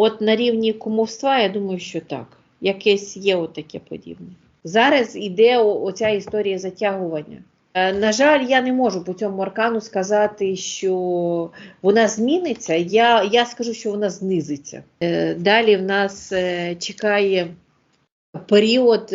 От на рівні кумовства, я думаю, що так. Якесь є отаке подібне. Зараз іде оця історія затягування. Е, На жаль, я не можу по цьому аркану сказати, що вона зміниться. Я, я скажу, що вона знизиться. Е, Далі в нас е, чекає період,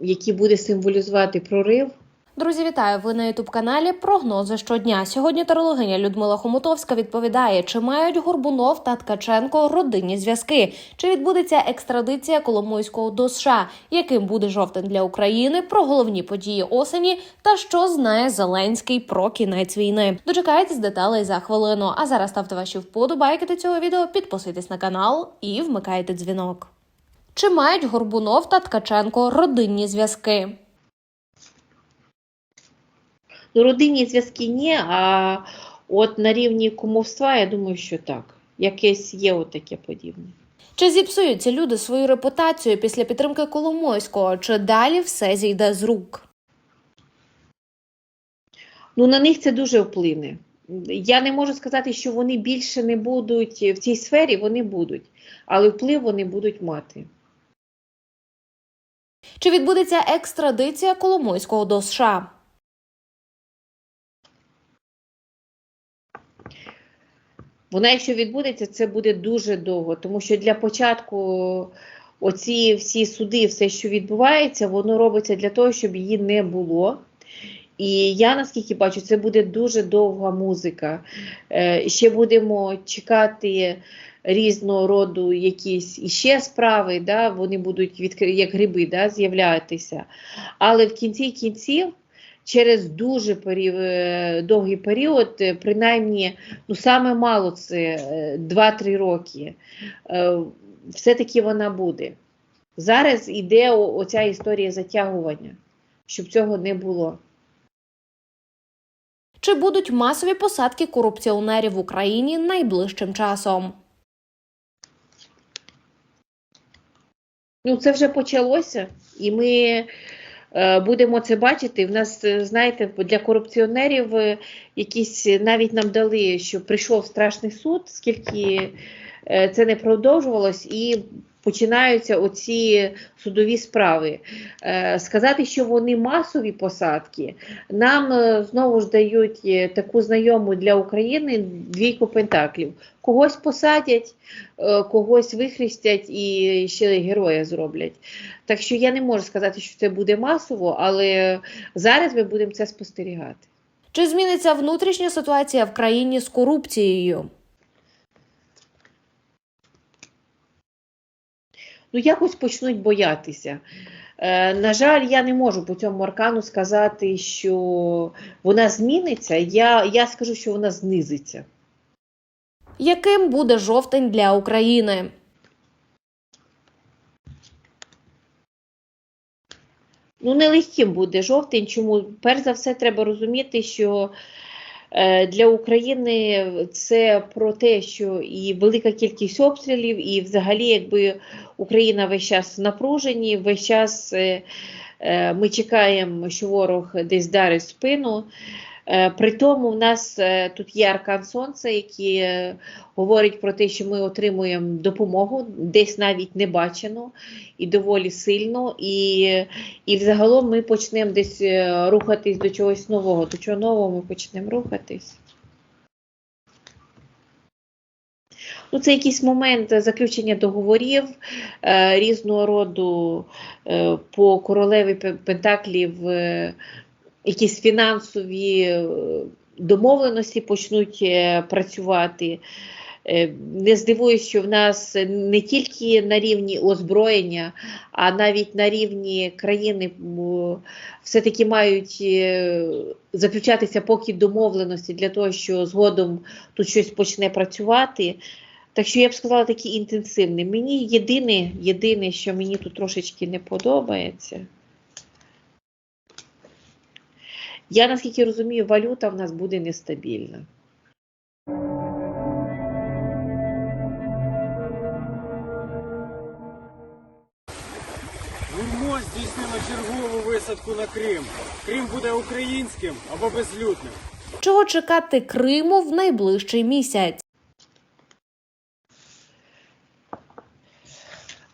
який буде символізувати прорив. Друзі, вітаю! Ви на ютуб каналі Прогнози щодня. Сьогодні тарологиня Людмила Хомутовська відповідає, чи мають Горбунов та Ткаченко родинні зв'язки, чи відбудеться екстрадиція Коломойського до США, яким буде жовтень для України, про головні події осені та що знає Зеленський про кінець війни. Дочекайтесь деталей за хвилину. А зараз ставте ваші вподобайки до цього відео, підписуйтесь на канал і вмикайте дзвінок. Чи мають Горбунов та Ткаченко родинні зв'язки? Ну, родинні зв'язки ні, а от на рівні кумовства, я думаю, що так. Якесь є отаке подібне. Чи зіпсуються люди свою репутацію після підтримки Коломойського, чи далі все зійде з рук? Ну, на них це дуже вплине. Я не можу сказати, що вони більше не будуть в цій сфері, вони будуть, але вплив вони будуть мати. Чи відбудеться екстрадиція Коломойського до США? Вона, якщо відбудеться, це буде дуже довго, тому що для початку оці всі суди, все, що відбувається, воно робиться для того, щоб її не було. І я наскільки бачу, це буде дуже довга музика. Е, ще будемо чекати різного роду якісь іще справи, да, вони будуть як гриби да, з'являтися. Але в кінці кінців, через дуже період, е, довгий період, е, принаймні, ну саме мало це е, 2-3 роки, е, все-таки вона буде. Зараз іде оця історія затягування, щоб цього не було. Чи будуть масові посадки корупціонерів в Україні найближчим часом? Ну, це вже почалося, і ми будемо це бачити. В нас, е, знаєте, для корупціонерів е, якісь навіть нам дали, що прийшов страшний суд, скільки е, це не продовжувалось, і починаються оці судові справи. Е, сказати, що вони масові посадки, нам е, знову ж дають е, таку знайому для України двійку пентаклів. Когось посадять, когось вихрестять і ще героя зроблять. Так що я не можу сказати, що це буде масово, але зараз ми будемо це спостерігати. Чи зміниться внутрішня ситуація в країні з корупцією? Ну, якось почнуть боятися. Е, на жаль, я не можу по цьому аркану сказати, що вона зміниться. Я, я скажу, що вона знизиться. Яким буде жовтень для України? Ну, нелегким буде жовтень. Чому? Перш за все, треба розуміти, що для України це про те, що і велика кількість обстрілів, і взагалі, якби Україна весь час напружені, весь час е, е, ми чекаємо, що ворог десь дарить спину. Е, При тому в нас е, тут є аркан сонця, який е, говорить про те, що ми отримуємо допомогу, десь навіть не бачено і доволі сильно. І, і взагалом ми почнемо десь рухатись до чогось нового. До чого нового ми почнемо рухатись. Ну, це якийсь момент заключення договорів е, різного роду е, по королеві Пентаклів, е, якісь фінансові е, домовленості почнуть е, працювати. Е, Не здивуюсь, що в нас не тільки на рівні озброєння, а навіть на рівні країни все-таки мають заключатися поки домовленості для того, що згодом тут щось почне працювати. Так що я б сказала такий інтенсивний. Мені єдине, єдине, що мені тут трошечки не подобається. Я наскільки розумію, валюта в нас буде нестабільна. Гурмо здійснило чергову висадку на Крим. Крим буде українським або безлюдним. Чого чекати Криму в найближчий місяць?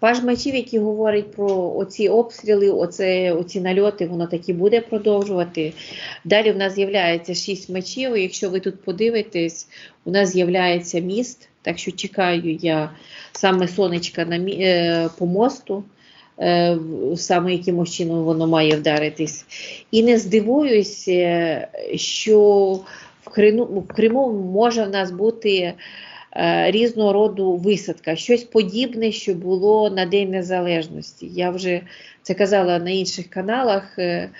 Паж мечів, який говорить про оці обстріли, оце, оці нальоти, воно так і буде продовжувати. Далі в нас з'являється шість мечів. Якщо ви тут подивитесь, у нас з'являється міст. Так що чекаю я саме сонечка на мі- е, по мосту, е, саме якимось чином воно має вдаритись. І не здивуюсь, е, що в Криму, в Криму може в нас бути різного роду висадка, щось подібне, що було на День Незалежності. Я вже це казала на інших каналах. е,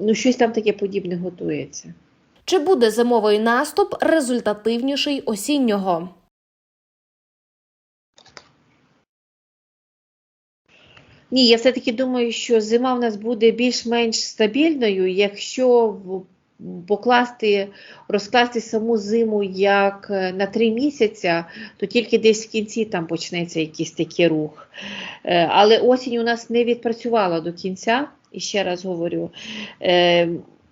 Ну, щось там таке подібне готується. Чи буде зимовий наступ результативніший осіннього? Ні, я все-таки думаю, що зима в нас буде більш-менш стабільною, якщо покласти, розкласти саму зиму як е, на три місяця, то тільки десь в кінці там почнеться якийсь такий рух. Е, Але осінь у нас не відпрацювала до кінця, і ще раз говорю. е,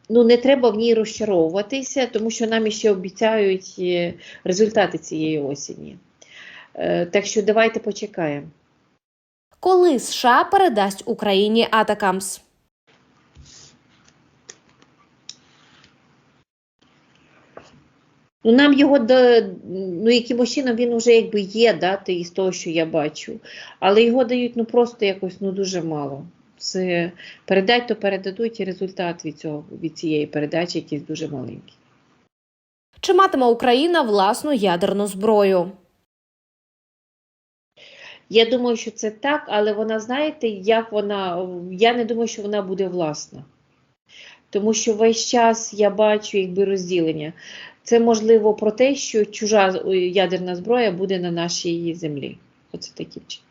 Ну, не треба в ній розчаровуватися, тому що нам ще обіцяють результати цієї осені. Так що давайте почекаємо. Коли США передасть Україні Атакамс? Ну, нам його ну, якимось чином він вже якби є, да, із того, що я бачу. Але його дають ну просто якось ну дуже мало. Це передать, то передадуть, і результат від цього від цієї передачі якийсь дуже маленький. Чи матиме Україна власну ядерну зброю? Я думаю, що це так, але вона, знаєте, як вона. Я не думаю, що вона буде власна. Тому що весь час я бачу якби розділення. Це можливо про те, що чужа е, ядерна зброя буде на нашій землі. Оце таким чином.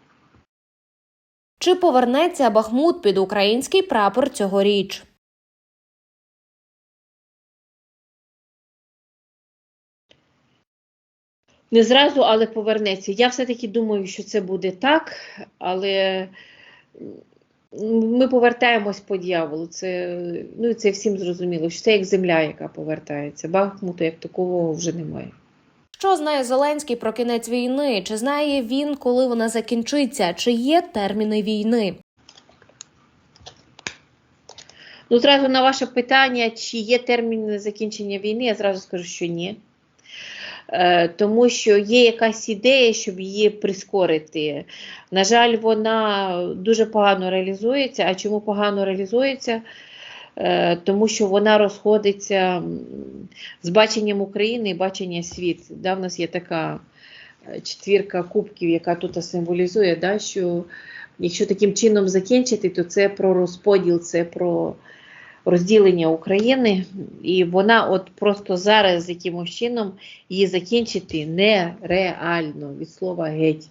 Чи повернеться Бахмут під український прапор цьогоріч? Не зразу, але повернеться. Я все-таки думаю, що це буде так, але ми повертаємось по дьяволу. Це, ну, це всім зрозуміло, що це як земля, яка повертається. Бахмуту як такого вже немає. Що знає Зеленський про кінець війни? Чи знає він, коли вона закінчиться? Чи є терміни війни? Ну, зразу на ваше питання, чи є термін закінчення війни, я зразу скажу, що ні. Е, Тому що є якась ідея, щоб її прискорити. На жаль, вона дуже погано реалізується. А чому погано реалізується? Е, Тому що вона розходиться з баченням України і баченням світу. Да, в нас є така е, четвірка кубків, яка тут символізує, да, що якщо таким чином закінчити, то це про розподіл, це про розділення України, і вона от просто зараз якимось чином її закінчити нереально від слова геть.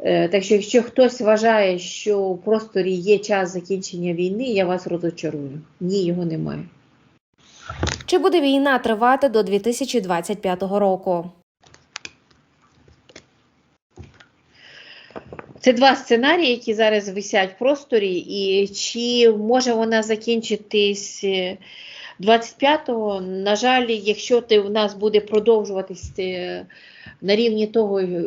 Е, Так що, якщо хтось вважає, що в просторі є час закінчення війни, я вас розочарую. Ні, його немає. Чи буде війна тривати до 2025 року? Це два сценарії, які зараз висять в просторі, і чи може вона закінчитись е, 25-го? На жаль, якщо ти в нас буде продовжуватись е, на рівні того, е,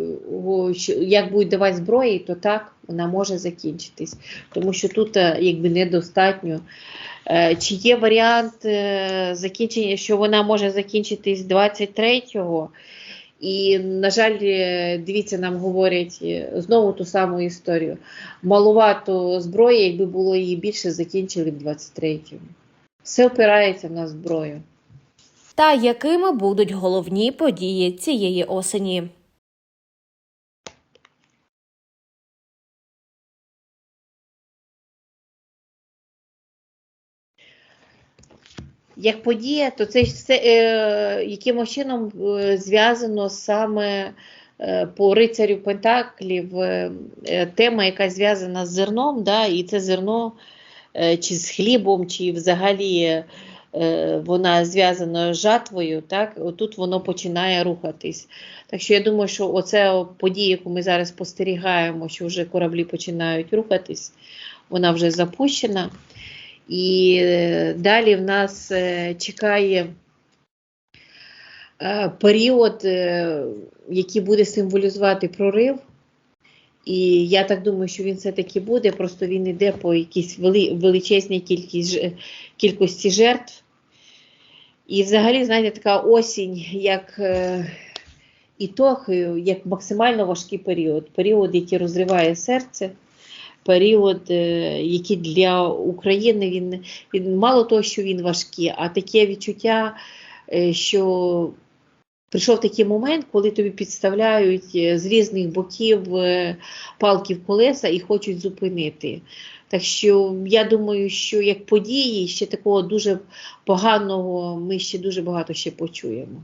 як будуть давати зброї, то так вона може закінчитись, тому що тут е, якби недостатньо. Е, Чи є варіант е, закінчення, що вона може закінчитись 23-го? І, на жаль, е, дивіться, нам говорять е, знову ту саму історію. Малувато зброї, якби було її більше, закінчили б 23-му. Все опирається на зброю. Та якими будуть головні події цієї осені? Як подія, то це все е, якимось чином е, зв'язано саме е, по рицарю Пентаклів, е, е, тема, яка зв'язана з зерном, да, і це зерно е, чи з хлібом, чи взагалі е, вона зв'язана з жатвою, так, отут воно починає рухатись. Так що я думаю, що оце подія, яку ми зараз спостерігаємо, що вже кораблі починають рухатись, вона вже запущена. І е, далі в нас е, чекає е, період, який буде символізувати прорив. І я так думаю, що він все-таки буде, просто він йде по якійсь величезній кількість, кількості жертв. І взагалі, знаєте, така осінь, як е, ітог, як максимально важкий період. Період, який розриває серце, період, е, який для України він, він мало того, що він важкий, а таке відчуття, е, що прийшов такий момент, коли тобі підставляють е, з різних боків палки в колеса і хочуть зупинити. Так що я думаю, що як події ще такого дуже поганого ми ще дуже багато ще почуємо.